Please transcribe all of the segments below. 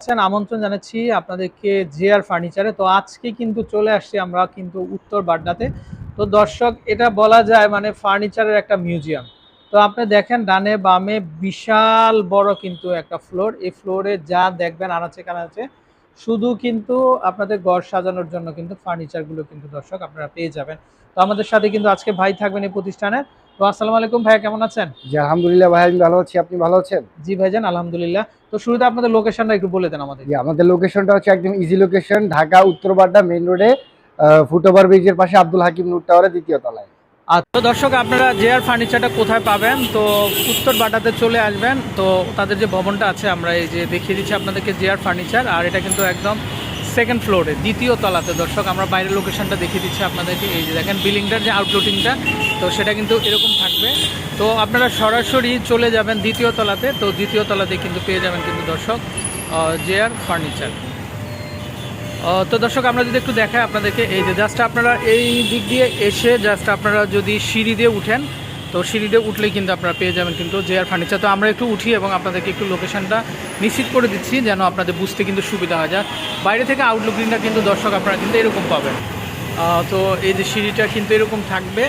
আছেন আমন্ত্রণ জানাচ্ছি আপনাদেরকে জেআর ফার্নিচারে। তো আজকে কিন্তু চলে আসছি আমরা কিন্তু উত্তর বাড্ডাতে। তো দর্শক, এটা বলা যায় মানে ফার্নিচারের একটা মিউজিয়াম। তো আপনি দেখেন, ডানে বামে বিশাল বড় কিন্তু একটা ফ্লোর। এই ফ্লোরে যা দেখবেন, আনাচে কানাচে, শুধু কিন্তু আপনাদের ঘর সাজানোর জন্য কিন্তু ফার্নিচারগুলো কিন্তু দর্শক আপনারা পেয়ে যাবেন। তো আমাদের সাথে কিন্তু আজকে ভাই থাকবেন এই প্রতিষ্ঠানে। তো আসসালামু আলাইকুম ভাইয়া কেমন আছেন? জি আলহামদুলিল্লাহ ভাই আমি ভালো আছি। আপনি ভালো আছেন? জি ভাইজান আলহামদুলিল্লাহ। তো শুরুতে আপনাদের লোকেশনটা একটু বলে দেন আমাদের। জি আমাদের লোকেশনটা হচ্ছে একদম easy location Dhaka Uttar Badda main রোডে ফুটওভার ব্রিজের পাশে আব্দুল হাকিম নূর টাওয়ারের দ্বিতীয় তলায়। আচ্ছা দর্শক আপনারা জেআর ফার্নিচারটা কোথায় পাবেন তো উত্তর বাটাতে চলে আসবেন। তো তাদের যে ভবনটা আছে আমরা এই যে দেখিয়ে দিচ্ছি আপনাদেরকে জেআর ফার্নিচার আর এটা কিন্তু একদম সেকেন্ড ফ্লোরে দ্বিতীয় তলাতে। দর্শক, আমরা বাইরের লোকেশনটা দেখিয়ে দিচ্ছি আপনাদেরকে। এই যে দেখেন, বিল্ডিংটার যে আউটলুটিংটা তো সেটা কিন্তু এরকম থাকবে। তো আপনারা সরাসরি চলে যাবেন দ্বিতীয় তলাতে। তো দ্বিতীয় তলাতে কিন্তু পেয়ে যাবেন কিন্তু দর্শক জেআর ফার্নিচার তো দর্শক, আমরা যদি একটু দেখাই আপনাদেরকে, এই যে জাস্ট আপনারা এই দিক দিয়ে এসে জাস্ট আপনারা যদি সিঁড়ি দিয়ে উঠেন তো সিঁড়ি দিয়ে উঠলেই কিন্তু আপনারা পেয়ে যাবেন কিন্তু জেআর ফার্নিচার। তো আমরা একটু উঠি এবং আপনাদেরকে একটু লোকেশনটা নিশ্চিত করে দিচ্ছি যেন আপনাদের বুঝতে কিন্তু সুবিধা হয় যায়। বাইরে থেকে আউটলুকিংটা কিন্তু দর্শক আপনারা কিন্তু এরকম পাবেন। তো এই যে সিঁড়িটা কিন্তু এরকম থাকবে।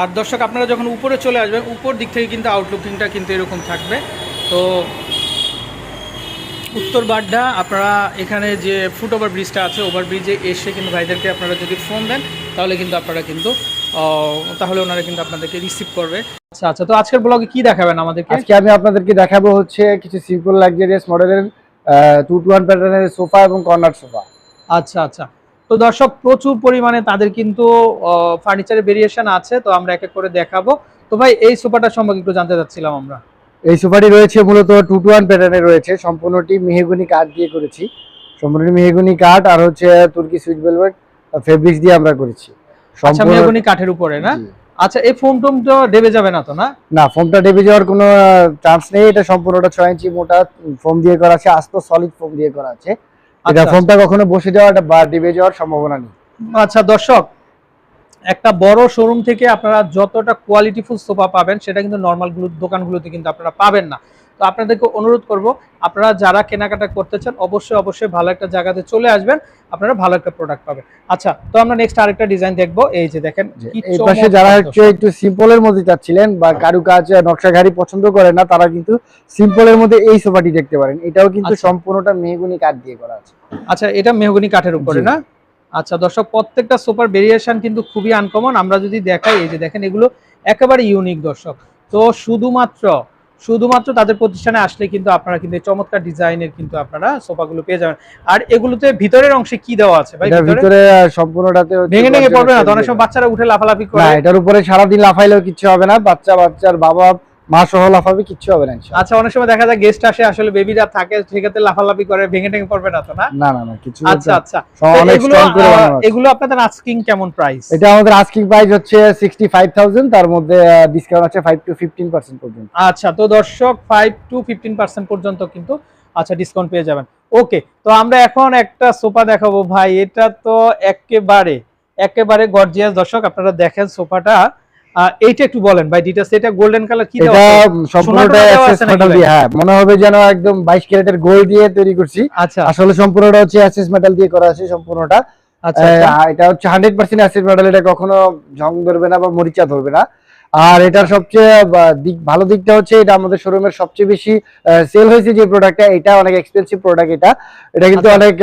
আর দর্শক, আপনারা যখন উপরে চলে আসবেন, উপর দিক থেকে কিন্তু আউটলুকিংটা কিন্তু এরকম থাকবে। তো উত্তর বাড্ডা, আপনারা এখানে যে ফুট ওভার ব্রিজটা আছে ওভার ব্রিজে এসে কিন্তু ভাইদেরকে আপনারা যদি ফোন দেন, তাহলে কিন্তু আপনারা কিন্তু তাহলে ওনারা কিন্তু আপনাদেরকে রিসিভ করবে। আচ্ছা আচ্ছা তো আজকের ব্লগে কি দেখাবেন আমাদেরকে? আজকে আমি আপনাদেরকে দেখাবো হচ্ছে কিছু সিম্পল লাক্সারিয়াস মডেলের টু টু ওয়ান প্যাটার্নের সোফা এবং কর্নার সোফা। আচ্ছা আচ্ছা। তো দর্শক প্রচুর পরিমাণে তাদের কিন্তু ফার্নিচারের ভেরিয়েশন আছে তো আমরা এক এক করে দেখাবো। তো ভাই এই সোফাটা সম্পর্কে একটু জানতে চাচ্ছিলাম আমরা। এই সোফাটি রয়েছে মূলত টু টু ওয়ান প্যাটার্নে রয়েছে সম্পূর্ণটি মেহেগুনি কাঠ দিয়ে করেছি। সম্পূর্ণটি মেহেগুনি কাঠ আর হচ্ছে তুর্কি সুইচ বেলভেট ফেব্রিক্স দিয়ে আমরা করেছি। আচ্ছা মেহগনি কাঠের উপরে না? আচ্ছা এই ফোম টোম তো ডেবে যাবে না তো না? না ফোমটা ডেবে যাওয়ার কোনো চান্স নেই। এটা সম্পূর্ণটা ছয় ইঞ্চি মোটা ফোম দিয়ে করা আছে আস্ত সলিড ফোম দিয়ে করা আছে। এটা আচ্ছা, ফোমটা কখনো বসে যাওয়াটা বা ডেবে যাওয়ার সম্ভাবনা নেই। আচ্ছা দর্শক একটা বড় শোরুম থেকে আপনারা যতটা কোয়ালিটিফুল সোফা পাবেন সেটা কিন্তু নর্মাল দোকানগুলোতে কিন্তু আপনারা পাবেন না। তো আপনাদেরকে অনুরোধ করব আপনারা যারা কেনাকাটা করতে চান অবশ্যই অবশ্যই ভালো একটা জায়গাতে চলে আসবেন আপনারা ভালো একটা প্রোডাক্ট পাবেন। আচ্ছা তো আমরা নেক্সট আরেকটা ডিজাইন দেখব এই যে দেখেন এই পাশে যারা। হচ্ছে একটু সিম্পলের মধ্যে চাচ্ছিলেন বা কারুকাজ নকশা ঘাড়ি পছন্দ করে না তারা কিন্তু সিম্পলের মধ্যে এই সোফাটি দেখতে পারেন। এটাও কিন্তু আচ্ছা। সম্পূর্ণটা মেহগুনি কাঠ দিয়ে করা আছে। আচ্ছা এটা মেহগনি কাঠের উপরে না? আচ্ছা দর্শক প্রত্যেকটা সুপার ভেরিয়েশন কিন্তু খুবই আনকমন আমরা যদি দেখাই এই যে দেখেন এগুলো একেবারে ইউনিক দর্শক। তো শুধুমাত্র শুধুমাত্র তাদের প্রতিষ্ঠানে আসলে কিন্তু আপনারা কিন্তু চমৎকার ডিজাইনের কিন্তু আপনারা সোফাগুলো পেয়ে যাবেন। আর এগুলোতে ভিতরের অংশে কি দেওয়া আছে? ভাই ভিতরে? সম্পূর্ণটাতে ভেঙে ভেঙে পড়বে না অনেক সময় বাচ্চারা উঠে লাফালাফি না করে। এটার উপরে সারাদিন লাফাইলেও কিছু হবে না বাচ্চা বাচ্চার বাবা মা সহ লাফাবে কিচ্ছু হবে না আচ্ছা অনেক সময় দেখা যায় গেস্ট আসে আসলে বেবিরা থাকে সেক্ষেত্রে লাফালাফি করে ভেঙে টেঙে পড়বে না তো না? না না না কিছু আচ্ছা আচ্ছা। এগুলো আপনাদের আস্কিং কেমন প্রাইস এটা আমাদের আস্কিং প্রাইস হচ্ছে সিক্সটি ফাইভ থাউজেন্ড তার মধ্যে ডিসকাউন্ট আছে টু ফিফটিন পার্সেন্ট পর্যন্ত। আচ্ছা তো দর্শক টু ফিফটিন পার্সেন্ট পর্যন্ত কিন্তু আচ্ছা ডিসকাউন্ট পেয়ে যাবেন। ওকে তো আমরা এখন একটা সোফা দেখাবো। ভাই এটা তো একেবারে একেবারে গর্জিয়াস দর্শক আপনারা দেখেন সোফাটা এইটা একটু বলেন ভাই এটা গোল্ডেন কালার কি এটা সম্পূর্ণটা মেটাল দিয়ে হ্যাঁ মনে হবে যেন একদম বাইশ ক্যারেটের গোল্ড দিয়ে তৈরি করছি। আচ্ছা। আসলে সম্পূর্ণটা হচ্ছে অ্যাসেস মেটাল দিয়ে করা আছে সম্পূর্ণটা। আচ্ছা আচ্ছা। এটা হচ্ছে হান্ড্রেড পার্সেন্ট অ্যাসেস মেটাল এটা কখনো ঝং ধরবে না বা মরিচা ধরবে না। আর এটার সবচেয়ে ভালো দিকটা হচ্ছে এটা আমাদের শোরুমের সবচেয়ে বেশি সেল হয়েছে যে প্রোডাক্টটা এটা অনেক এক্সপেন্সিভ প্রোডাক্ট এটা। এটা কিন্তু আচ্ছা। অনেক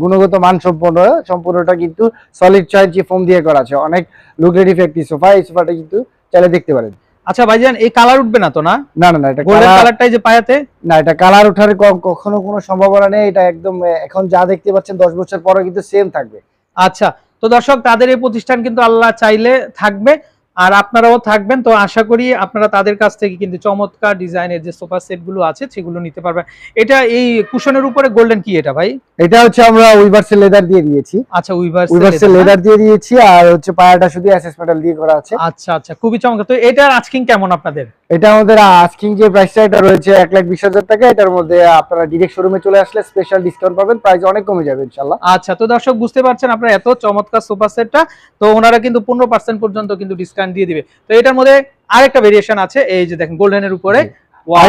গুণগত মান সম্পন্ন সম্পূর্ণটা কিন্তু সলিড ইঞ্চি ফোম দিয়ে করা আছে। অনেক লুক্রেটিভ একটি সোফা এই সোফাটা কিন্তু চাইলে দেখতে পারেন। আচ্ছা ভাইজান এই কালার উঠবে না তো না? না না এটা গোল্ডেন কালারটাই যে পায়াতে? না এটা কালার ওঠার কখনো কোনো সম্ভাবনা নেই। এটা একদম এখন যা দেখতে পাচ্ছেন দশ বছর পরে কিন্তু সেম থাকবে। আচ্ছা তো দর্শক তাদের এই প্রতিষ্ঠান কিন্তু আল্লাহ চাইলে থাকবে। আর আপনারাও থাকবেন তো আশা করি আপনারা তাদের কাছ থেকে কিন্তু চমৎকার ডিজাইনের যে সোফা সেটগুলো আছে সেগুলো নিতে পারবেন। এটা এই কুশনের উপরে গোল্ডেন কি এটা ভাই? এটা হচ্ছে আমরা উইভার্সেল লেদার দিয়ে দিয়েছি। আচ্ছা উইভার্স উইভার্সেল লেদার দিয়ে দিয়েছি আর হচ্ছে পায়াটা শুধু অ্যাসেস মেটাল দিয়ে করা আছে। আচ্ছা আচ্ছা খুবই চমৎকার। তো এটার আজকিং কেমন আপনাদের? এটা আমাদের আস্কিং যে প্রাইসটা এটা রয়েছে এক লাখ বিশ হাজার টাকা। এটার মধ্যে আপনারা ডিরেক্ট শোরুমে চলে আসলে স্পেশাল ডিসকাউন্ট পাবেন। প্রাইস অনেক কমে যাবে ইনশাল্লাহ আচ্ছা তো দর্শক বুঝতে পারছেন আপনারা এত চমৎকার সোফা সেটটা তো ওনারা কিন্তু পনেরো পার্সেন্ট পর্যন্ত কিন্তু ডিসকাউন্ট দিয়ে দিবে। তো এটার মধ্যে আরেকটা ভেরিয়েশন আছে এই যে দেখেন গোল্ডেনের উপরে।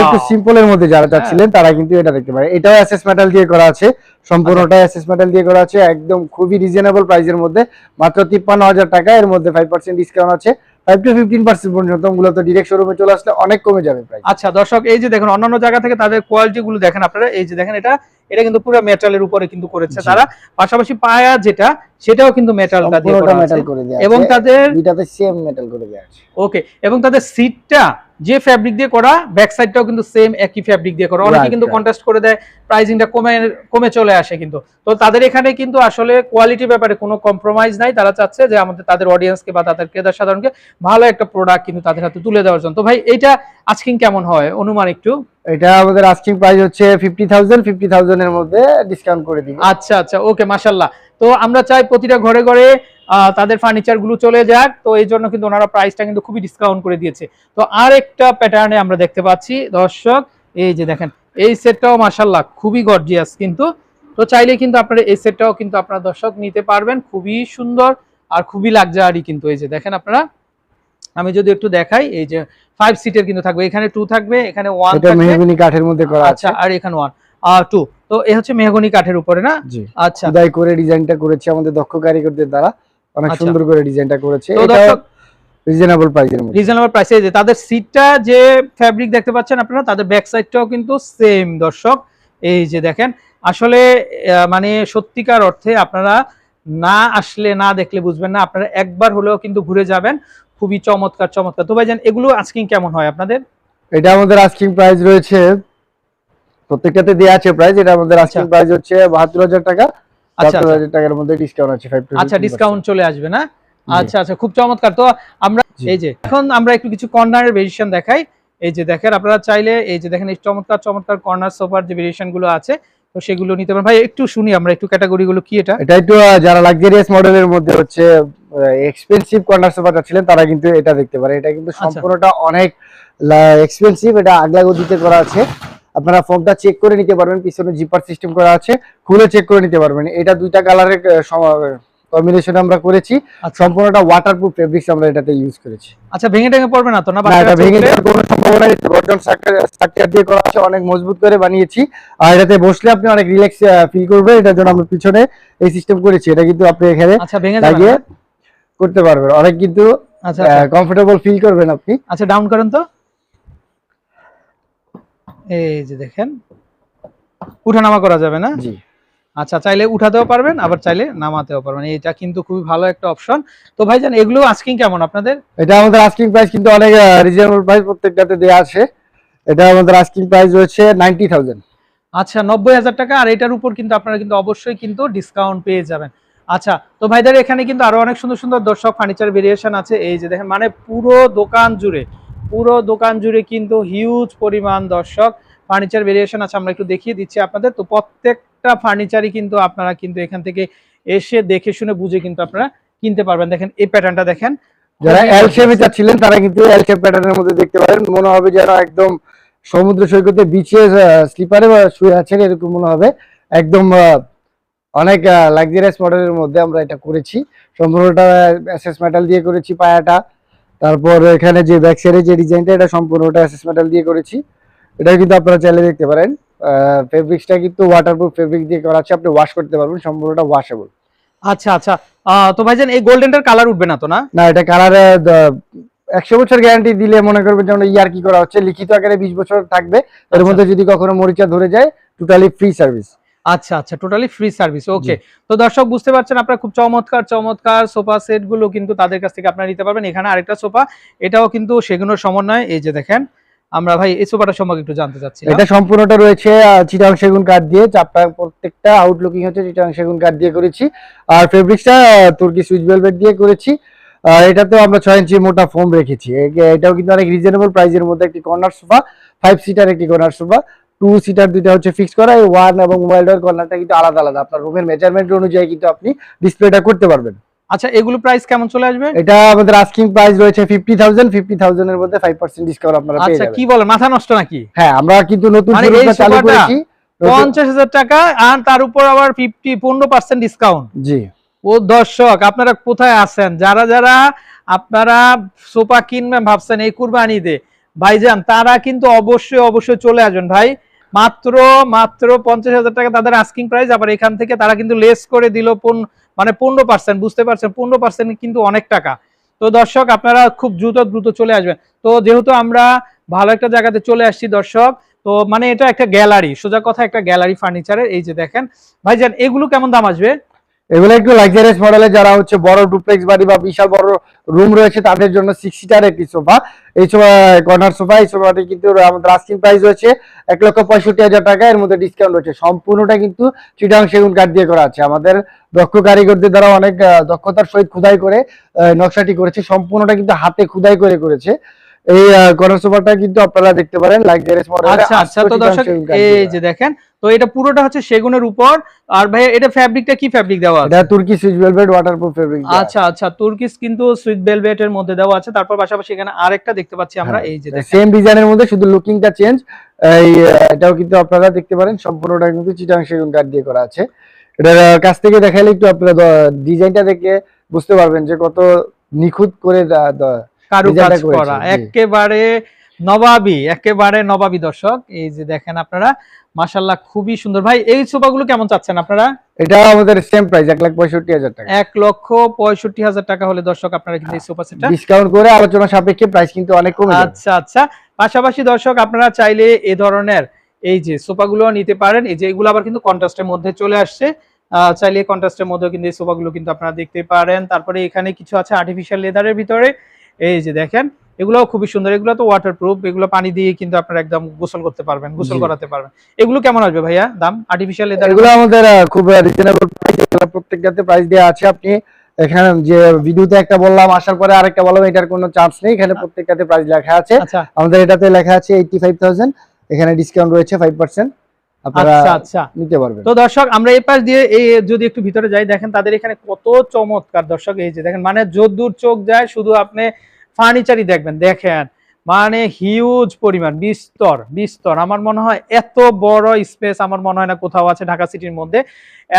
একটু সিম্পলের মধ্যে যারা চাচ্ছিলেন তারা কিন্তু এটা দেখতে পারে। এটাও এসএস মেটাল দিয়ে করা আছে। সম্পূর্ণটা এসএস মেটাল দিয়ে করা আছে। একদম খুবই রিজনেবল প্রাইসের মধ্যে। মাত্র তিপ্পান্ন হাজার টাকা এর মধ্যে ফাইভ পার্সেন্ট ডিসকাউন্ট আছে। ফাইভ টু ফিফটিন পার্সেন্ট পর্যন্ত ডিরেক্ট চলে আসলে অনেক কমে যাবে আচ্ছা দর্শক, এই যে দেখুন, অন্যান্য জায়গা থেকে তাদের কোয়ালিটি গুলো দেখেন আপনারা। এই যে দেখেন, এটা এটা কিন্তু পুরো মেটালের উপরে কিন্তু করেছে তারা। পাশাপাশি পায়া যেটা সেটাও কিন্তু মেটালটা দিয়ে করা আছে। এবং তাদের দুইটাতে সেম মেটাল করে দেওয়া আছে। ওকে এবং তাদের সিটটা যে ফ্যাব্রিক দিয়ে করা ব্যাক সাইডটাও কিন্তু সেম একই ফ্যাব্রিক দিয়ে করা। অনেকে কিন্তু. কন্ট্রাস্ট করে দেয় প্রাইসিংটা কমে কমে চলে আসে কিন্তু। তো তাদের এখানে কিন্তু আসলে কোয়ালিটি ব্যাপারে কোনো কম্প্রোমাইজ নাই। তারা চাচ্ছে যে আমাদের তাদের অডিয়েন্সকে বা তাদের ক্রেতা সাধারণকে ভালো একটা প্রোডাক্ট কিন্তু তাদের হাতে তুলে দেওয়ার জন্য। তো ভাই এইটা আজকিং কেমন হয়? অনুমান একটু। এটা আমাদের আস্কিং প্রাইস হচ্ছে ফিফটি থাউজেন্ড ফিফটি থাউজেন্ড এর মধ্যে ডিসকাউন্ট করে দিব। আচ্ছা আচ্ছা ওকে মাশাল্লাহ তো আমরা চাই প্রতিটা ঘরে ঘরে তাদের ফার্নিচারগুলো চলে যাক। তো এই জন্য কিন্তু ওনারা প্রাইসটা কিন্তু খুবই ডিসকাউন্ট করে দিয়েছে। তো আর একটা প্যাটার্নে আমরা দেখতে পাচ্ছি, দর্শক, এই যে দেখেন, এই সেটটাও মাশাল্লাহ খুবই গর্জিয়াস কিন্তু। তো চাইলে কিন্তু আপনারা এই সেটটাও কিন্তু আপনারা দর্শক নিতে পারবেন। খুবই সুন্দর আর খুবই লাক্সারি কিন্তু এই যে দেখেন আপনারা। আমি যদি একটু দেখাই, এই যে ফাইভ সিটের কিন্তু থাকবে। এখানে টু থাকবে এখানে ওয়ান কাঠের মধ্যে করা আচ্ছা আর এখানে ওয়ান আর টু তো এ হচ্ছে মেহগনি কাঠের উপরে না? আচ্ছা। খোদাই করে ডিজাইনটা করেছে আমাদের দক্ষ কারিগরদের দ্বারা। অনেক আচ্ছা। সুন্দর করে ডিজাইনটা করেছে। তো এটাও রিজনেবল প্রাইসের মধ্যে। রিজনেবল প্রাইসে যে তাদের সিটটা যে ফ্যাব্রিক দেখতে পাচ্ছেন আপনারা তাদের ব্যাক সাইডটাও কিন্তু সেম দর্শক। এই যে দেখেন আসলে মানে সত্যিকার অর্থে আপনারা না আসলে না দেখলে বুঝবেন না। আপনারা একবার হলেও কিন্তু ঘুরে যাবেন। খুবই চমৎকার চমৎকার। তো ভাইজান এগুলো আজকিং কেমন হয় আপনাদের? এটা আমাদের আস্কিং প্রাইস রয়েছে প্রত্যেকটাতে দেওয়া আছে প্রাইস এটা আমাদের আস্কিং আচ্ছা। প্রাইস হচ্ছে বাহাত্তর হাজার টাকা। আচ্ছা বাহাত্তর হাজার টাকার মধ্যে ডিসকাউন্ট আছে ফাইভ আচ্ছা ডিসকাউন্ট চলে আসবে না? আচ্ছা আচ্ছা খুব চমৎকার। তো আমরা এই যে এখন আমরা একটু কিছু কর্নারের ভেরিয়েশন দেখাই। এই যে দেখেন আপনারা চাইলে এই যে দেখেন এই চমৎকার চমৎকার কর্নার সোফার যে ভেরিয়েশনগুলো আছে তো সেগুলো নিতে পারেন। ভাই একটু শুনি আমরা একটু ক্যাটাগরি গুলো কি এটা? এটা একটু যারা লাক্সারিয়াস মডেলের মধ্যে হচ্ছে এক্সপেন্সিভ কর্নার সোফা চাচ্ছিলেন তারা কিন্তু এটা দেখতে পারে। এটা কিন্তু আচ্ছা। সম্পূর্ণটা অনেক এক্সপেন্সিভ এটা আগলা গদিতে করা আছে। আপনারা ফোনটা চেক করে নিতে পারবেন পিছনে জিপার সিস্টেম করা আছে খুলে চেক করে নিতে পারবেন। এটা দুইটা কালারের কম্বিনেশন আমরা করেছি। আচ্ছা। সম্পূর্ণটা ওয়াটারপ্রুফ ফেব্রিক্স আমরা এটাতে ইউজ করেছি। আচ্ছা ভেঙে টেঙে পড়বে না তো না? এটা ভেঙে কোনো সম্ভাবনা নেই গর্জন স্ট্রাকচার দিয়ে করা আছে অনেক মজবুত করে বানিয়েছি। আর এটাতে বসলে আপনি অনেক রিল্যাক্স ফিল করবেন এটার জন্য আমরা পিছনে এই সিস্টেম করেছি। এটা কিন্তু আপনি এখানে আচ্ছা ভেঙে যাবে? করতে পারবেন। অনেক কিন্তু আচ্ছা আচ্ছা। কমফোর্টেবল ফিল করবেন আপনি। আচ্ছা ডাউন করেন তো। এই যে দেখেন উঠানামা করা যাবে না? জি। আচ্ছা চাইলে উঠাতেও পারবেন আবার চাইলে নামাতেও পারবেন। এটা কিন্তু খুবই ভালো একটা অপশন তো ভাইজান এগুলো আজকিং কেমন আপনাদের? এটা আমাদের আস্কিং প্রাইস কিন্তু অনেক রিজনেবল প্রাইস প্রত্যেকটাতে দেওয়া আছে। এটা আমাদের আস্কিং প্রাইস রয়েছে নাইনটি থাউজেন্ড আচ্ছা নব্বই হাজার টাকা আর এটার উপর কিন্তু আপনারা কিন্তু অবশ্যই কিন্তু ডিসকাউন্ট পেয়ে যাবেন। আচ্ছা তো ভাইদের এখানে কিন্তু আরও অনেক সুন্দর সুন্দর দর্শক ফার্নিচার ভেরিয়েশন আছে। এই যে দেখেন মানে পুরো দোকান জুড়ে পুরো দোকান জুড়ে কিন্তু হিউজ পরিমাণ দর্শক ফার্নিচার ভেরিয়েশন আছে আমরা একটু দেখিয়ে দিচ্ছি আপনাদের। তো প্রত্যেকটা ফার্নিচারই কিন্তু আপনারা কিন্তু এখান থেকে এসে দেখে শুনে বুঝে কিন্তু আপনারা কিনতে পারবেন। দেখেন এই প্যাটার্নটা দেখেন। যারা এল শেপে চাচ্ছিলেন তারা কিন্তু এল শেপ প্যাটার্নের মধ্যে দেখতে পারেন। মনে হবে যেন একদম সমুদ্র সৈকতে বিচে স্লিপারে শুয়ে আছেন এরকম মনে হবে। একদম আহ, অনেক লাক্সারিয়াস মডেলের মধ্যে আমরা এটা করেছি। সম্পূর্ণটা এসএস মেটাল দিয়ে করেছি পায়াটা। তারপর এখানে যে ব্যাক সাইডে যে ডিজাইনটা এটা সম্পূর্ণটা এসএস মেটাল দিয়ে করেছি। এটা কিন্তু আপনারা চাইলে দেখতে পারেন। ফেব্রিক্সটা কিন্তু ওয়াটারপ্রুফ ফেব্রিক দিয়ে করা আছে। আপনি ওয়াশ করতে পারবেন সম্পূর্ণটা ওয়াশেবল আচ্ছা আচ্ছা। তো ভাইজান এই গোল্ডেনটার কালার উঠবে না তো না? না এটা কালারে একশো বছর গ্যারান্টি দিলে মনে করবেন যেমন ইয়ার কি করা হচ্ছে? লিখিত আকারে বিশ বছর থাকবে। এর। মধ্যে যদি কখনো মরিচা ধরে যায় টোটালি ফ্রি সার্ভিস আচ্ছা আচ্ছা টোটালি ফ্রি সার্ভিস ওকে তো দর্শক বুঝতে পারছেন আপনারা খুব চমৎকার চমৎকার সোফা সেটগুলো কিন্তু তাদের কাছ থেকে আপনারা নিতে পারবেন। এখানে আরেকটা সোফা এটাও কিন্তু সেগুলোর সমন্বয় এই যে দেখেন আমরা ভাই এই সোফাটা সম্পর্কে একটু জানতে চাচ্ছি। এটা সম্পূর্ণটা রয়েছে চিটাং সেগুন কাঠ দিয়ে চাপটা প্রত্যেকটা আউটলুকিং হচ্ছে চিটাং সেগুন কাঠ দিয়ে করেছি। আর ফেব্রিক্সটা তুর্কি সুইচ ভেলভেট দিয়ে করেছি। আর এটাতেও আমরা ছয় ইঞ্চি মোটা ফোম রেখেছি। এটাও কিন্তু অনেক রিজনেবল প্রাইসের মধ্যে একটি কর্নার সোফা ফাইভ সিটার একটি কর্নার সোফা। টু সিটার দুইটা হচ্ছে ফিক্স করা এই ওয়ান এবং মোবাইল ডোর কর্নারটা কিন্তু আলাদা আলাদা। আপনার রুমের মেজারমেন্ট অনুযায়ী কিন্তু আপনি ডিসপ্লেটা করতে পারবেন। আচ্ছা এগুলো প্রাইস কেমন চলে আসবে? এটা আমাদের আস্কিং প্রাইস রয়েছে ফিফটি থাউজেন্ড ফিফটি থাউজেন্ড এর মধ্যে ফাইভ পার্সেন্ট ডিসকাউন্ট আপনারা পেয়ে আচ্ছা যাবেন। কি বলেন মাথা নষ্ট নাকি? হ্যাঁ আমরা কিন্তু নতুন মানে শোরুমটা চালু করেছি। নতুন- পঞ্চাশ হাজার টাকা আর তার উপর আবার ফিফটি পনেরো পার্সেন্ট ডিসকাউন্ট জি। ও দর্শক আপনারা কোথায় আছেন? যারা যারা আপনারা সোফা কিনবেন ভাবছেন এই কুরবানিতে ভাইজান তারা কিন্তু অবশ্যই অবশ্যই চলে আসবেন। ভাই মাত্র মাত্র পঞ্চাশ হাজার টাকা তাদের আস্কিং প্রাইস আবার এখান থেকে তারা কিন্তু লেস করে দিল পন- মানে পনেরো পার্সেন্ট বুঝতে পারছেন? পনেরো পার্সেন্ট কিন্তু অনেক টাকা। তো দর্শক, আপনারা খুব দ্রুত দ্রুত চলে আসবেন। তো যেহেতু আমরা ভালো একটা জায়গাতে চলে আসছি দর্শক, তো মানে এটা একটা গ্যালারি সোজা কথা একটা গ্যালারি ফার্নিচারের এই যে দেখেন। ভাইজান, এগুলো কেমন দাম আসবে? এগুলো একটু লাক্সারিয়াস মডেলে যারা হচ্ছে বড় ডুপ্লেক্স বাড়ি বা বিশাল বড় রুম রয়েছে তাদের জন্য সিক্স সিটার একটি সোফা এই সোফা কর্নার সোফা এই সোফাটি কিন্তু আমাদের আস্কিং প্রাইস হচ্ছে এক লক্ষ পঁয়ষট্টি হাজার টাকা। এর মধ্যে ডিসকাউন্ট রয়েছে। সম্পূর্ণটা কিন্তু চিটাং সেগুন কাঠ দিয়ে করা আছে। আমাদের দক্ষ কারিগরদের দ্বারা অনেক দক্ষতার সহিত খুদাই করে নকশাটি করেছে। সম্পূর্ণটা কিন্তু হাতে খুদাই করে করেছে। এই কর্নার সোফাটা কিন্তু আপনারা দেখতে পারেন লাক্সারিয়াস মডেল আচ্ছা আচ্ছা তো দর্শক এই যে দেখেন তো এটা পুরোটা হচ্ছে সেগুনের উপর। আর ভাই এটা ফ্যাব্রিকটা কি ফ্যাব্রিক দেওয়া আছে? এটা তুর্কি সুইচ ভেলভেট ওয়াটারপ্রুফ ফেব্রিক আচ্ছা আচ্ছা তুর্কিস কিন্তু সুইট ভেলভেট এর মধ্যে দেওয়া আছে। তারপর পাশাপাশি এখানে আরেকটা দেখতে পাচ্ছি আমরা এই যে দেখেন। সেম ডিজাইনের মধ্যে শুধু লুকিংটা চেঞ্জ এই এটাও কিন্তু আপনারা দেখতে পারেন সম্পূর্ণটা কিন্তু চিটাং সেগুন কাঠ দিয়ে করা আছে। আহ, কাছ থেকে দেখাইলে একটু আপনারা ডিজাইনটা দেখে বুঝতে পারবেন যে কত নিখুঁত করে দা- দা- কারু কাজ করা। একেবারে নবাবী একেবারে নবাবী দর্শক। এই যে দেখেন আপনারা মাশাল্লাহ খুবই সুন্দর। ভাই এই সোফাগুলো কেমন চাচ্ছেন আপনারা? এটা আমাদের সেম প্রাইস এক লাখ পঁয়ষট্টি হাজার টাকা। এক লক্ষ পঁয়ষট্টি হাজার টাকা হলে দর্শক আপনারা কিন্তু এই সোফা সেটটা ডিসকাউন্ট করে আলোচনা সাপেক্ষে প্রাইস কিন্তু অনেক কমে যাবে। আচ্ছা আচ্ছা। পাশাপাশি দর্শক আপনারা চাইলে এ ধরনের এই যে সোফাগুলো নিতে পারেন। এই যে এগুলো আবার কিন্তু কন্ট্রাস্টের মধ্যে চলে আসছে। চাইলে কন্ট্রাস্টের মধ্যে কিন্তু এই সোফাগুলো কিন্তু আপনারা দেখতে পারেন। তারপরে এখানে কিছু আছে আর্টিফিশিয়াল লেদারের ভিতরে। এই যে দেখেন এগুলো খুবই সুন্দর। এগুলো তো ওয়াটারপ্রুফ এগুলো পানি দিয়ে কিন্তু আপনারা একদম গোসল করতে পারবেন গোসল। করাতে পারবেন। এগুলো কেমন আসবে ভাইয়া? দাম? আর্টিফিশিয়াল লেদার এগুলো আমাদের খুব রিজনেবল প্রাইস এগুলো প্রত্যেকটাতে প্রাইস দেওয়া আছে। আপনি এখানে যে ভিডিওতে একটা বললাম আসার পরে আরেকটা বললাম এটার কোনো চান্স নেই। এখানে প্রত্যেকটাতে প্রাইস লেখা আছে। আচ্ছা। আমাদের এটাতে লেখা আছে এইটি ফাইভ থাউজেন্ড এখানে ডিসকাউন্ট রয়েছে ফাইভ পার্সেন্ট আপনারা আচ্ছা আচ্ছা। নিতে পারবেন। তো দর্শক আমরা এই পাশ দিয়ে এই যদি একটু ভিতরে যাই দেখেন তাদের এখানে কত চমৎকার দর্শক এই যে দেখেন মানে যদ্দূর চোখ যায় শুধু আপনি ফার্নিচারই দেখবেন, দেখেন। মানে হিউজ পরিমাণ, বিস্তর বিস্তর। আমার মনে হয় এত বড় স্পেস আমার মনে হয় না কোথাও আছে ঢাকা সিটির মধ্যে।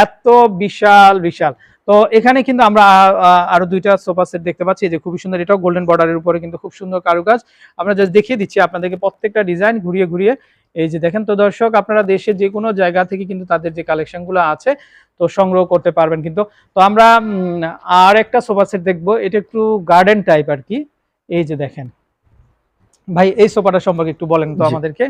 এত বিশাল বিশাল। তো এখানে কিন্তু আমরা আরও দুইটা সোফা সেট দেখতে পাচ্ছি। যে খুবই সুন্দর, এটাও গোল্ডেন বর্ডারের উপরে কিন্তু খুব সুন্দর কারুকাজ। আমরা জাস্ট দেখিয়ে দিচ্ছি আপনাদেরকে প্রত্যেকটা ডিজাইন ঘুরিয়ে ঘুরিয়ে। এই যে দেখেন তো দর্শক, আপনারা দেশের যে কোনো জায়গা থেকে কিন্তু তাদের যে কালেকশনগুলো আছে, তো সংগ্রহ করতে পারবেন কিন্তু। তো আমরা আর একটা সোফা সেট দেখব। এটা একটু গার্ডেন টাইপ আর কি। এই যে দেখেন। ভাই এই সোফাটা সম্পর্কে একটু বলেন তো আমাদেরকে।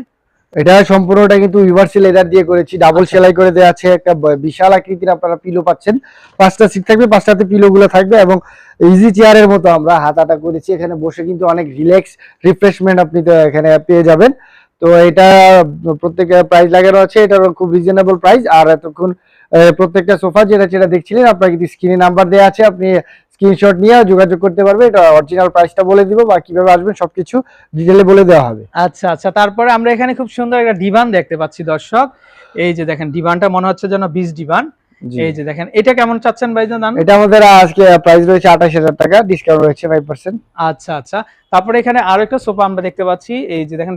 এটা সম্পূর্ণটা কিন্তু ইউনিভার্সাল লেদার দিয়ে করেছি ডাবল। সেলাই করে দেওয়া আছে একটা বিশাল আকৃতির আপনারা পিলো পাচ্ছেন। পাঁচটা সিট থাকবে পাঁচটাতে পিলো গুলো থাকবে এবং ইজি চেয়ারের মতো আমরা হাতাটা করেছি। এখানে বসে কিন্তু অনেক রিল্যাক্স রিফ্রেশমেন্ট আপনি তো এখানে পেয়ে যাবেন। তো এটা প্রত্যেক প্রাইস লাগানো আছে এটার খুব রিজনেবল প্রাইস আর এতক্ষণ প্রত্যেকটা সোফা যেটা যেটা দেখছিলেন আপনার কিন্তু স্ক্রিনে নাম্বার দেওয়া আছে। আপনি স্ক্রিনশট নিয়ে যোগাযোগ করতে পারবে এটা অরিজিনাল প্রাইসটা বলে দিব বা কীভাবে আসবেন সবকিছু ডিটেলে বলে দেওয়া হবে। আচ্ছা আচ্ছা তারপরে আমরা এখানে খুব সুন্দর একটা ডিভান দেখতে পাচ্ছি দর্শক। এই যে দেখেন ডিভানটা মনে হচ্ছে যেন বিশ ডিভান। এই যে দেখেন এটা কেমন চাচ্ছেন ভাই দাম? এটা আমাদের আজকে প্রাইস রয়েছে আঠাশ হাজার টাকা ডিসকাউন্ট রয়েছে ফাইভ পার্সেন্ট আচ্ছা আচ্ছা তারপরে এখানে আরও একটা সোফা আমরা দেখতে পাচ্ছি এই যে দেখেন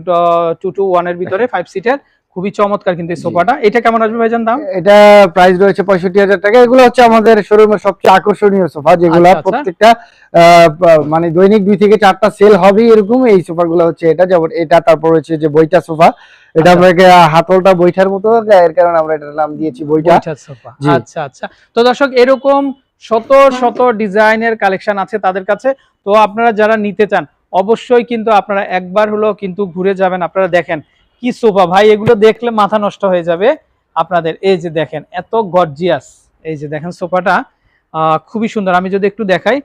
টু টু ওয়ানের ভিতরে ফাইভ সিটের খুবই চমৎকার কিন্তু এই সোফাটা। এটা কেমন আসবে ভাইজান দাম? এটা প্রাইস রয়েছে পঁয়ষট্টি হাজার টাকা। এগুলো হচ্ছে আমাদের শোরুমের সবচেয়ে আকর্ষণীয় সোফা যেগুলো আচ্ছা, আচ্ছা। প্রত্যেকটা মানে দৈনিক দুই থেকে চারটা সেল হবে এরকম। এই সোফা গুলো হচ্ছে এটা যেমন এটা তারপর হচ্ছে যে বইটা সোফা। এটা আচ্ছা। আমরা হাতলটা বৈঠার মতো এর কারণে আমরা এটার নাম দিয়েছি বইটা। সোফা। আচ্ছা আচ্ছা। তো দর্শক এরকম শত শত ডিজাইনের কালেকশন আছে তাদের কাছে। তো আপনারা যারা নিতে চান অবশ্যই কিন্তু আপনারা একবার হলো কিন্তু ঘুরে যাবেন। আপনারা দেখেন কি সোফা? ভাই এগুলো দেখলে মাথা নষ্ট হয়ে যাবে। আপনাদের এই যে দেখেন এত গর্জিয়াস এই যে দেখেন সোফাটা খুবই সুন্দর। আমি যদি একটু দেখাই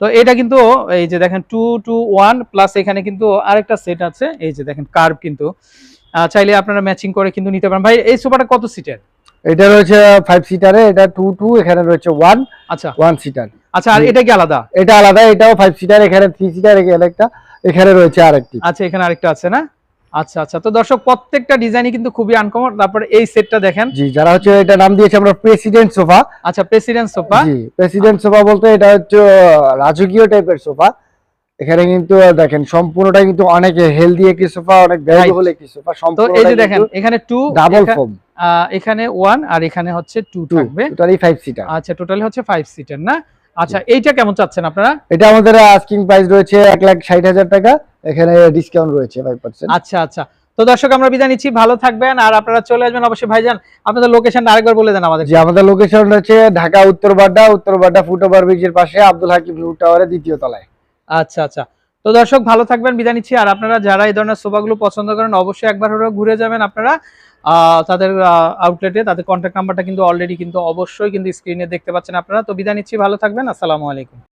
তো এটা কিন্তু এই যে দেখেন টু টু ওয়ান প্লাস এখানে কিন্তু আরেকটা সেট আছে। এই যে দেখেন কার্ভ কিন্তু। চাইলে আপনারা ম্যাচিং করে কিন্তু নিতে পারেন। ভাই এই সোফাটা কত সিটের এটা রয়েছে ফাইভ সিটারে এটা টু টু এখানে রয়েছে ওয়ান আচ্ছা। ওয়ান সিটার আচ্ছা আর এটা কি আলাদা? এটা আলাদা এটাও ফাইভ সিটার এখানে থ্রি সিটার এখানে একটা এখানে রয়েছে আরেকটি। আচ্ছা এখানে আরেকটা আছে না? আচ্ছা আচ্ছা। তো দর্শক প্রত্যেকটা ডিজাইনই কিন্তু খুবই আনকমন তারপরে এই সেটটা দেখেন। জি যারা হচ্ছে এটা নাম দিয়েছে আমরা প্রেসিডেন্ট সোফা আচ্ছা প্রেসিডেন্ট সোফা জি প্রেসিডেন্ট সোফা বলতে এটা হচ্ছে রাজকীয় টাইপের সোফা এখানে কিন্তু দেখেন সম্পূর্ণটা কিন্তু অনেক হেলদি একটি সোফা অনেক ব্যয়বহুল একটি সোফা তো সম্পূর্ণ এই যে দেখেন এখানে টু ডাবল ফোম এখানে ওয়ান আর এখানে হচ্ছে টু টু থাকবে। টোটালি ফাইভ সিটার আচ্ছা টোটালি হচ্ছে ফাইভ সিটার না? আচ্ছা এইটা কেমন চাচ্ছেন আপনারা? এটা আমাদের আস্কিং প্রাইস রয়েছে এক লাখ ষাট হাজার টাকা। এখানে ডিসকাউন্ট রয়েছে ফাইভ পার্সেন্ট আচ্ছা আচ্ছা। তো দর্শক আমরা বিদায় নিচ্ছি। ভালো থাকবেন। আর আপনারা চলে আসবেন অবশ্যই ভাইজান আপনাদের লোকেশনটা আরেকবার বলে দেন আমাদের আমাদের লোকেশন হচ্ছে ঢাকা উত্তর বাড্ডা উত্তর বাড্ডা ফুট ওভার ব্রিজের পাশে আব্দুল হাকিম রুট টাওয়ারের দ্বিতীয় তলায়। আচ্ছা আচ্ছা। তো দর্শক ভালো থাকবেন বিদায় নিচ্ছি। আর আপনারা যারা এই ধরনের সোফাগুলো পছন্দ করেন অবশ্যই একবার হলেও ঘুরে যাবেন আপনারা। তাদের আউটলেটে তাদের কন্ট্যাক্ট নাম্বারটা কিন্তু অলরেডি কিন্তু অবশ্যই কিন্তু স্ক্রিনে দেখতে পাচ্ছেন আপনারা। তো বিদায় নিচ্ছি, ভালো থাকবেন, আসসালামু আলাইকুম।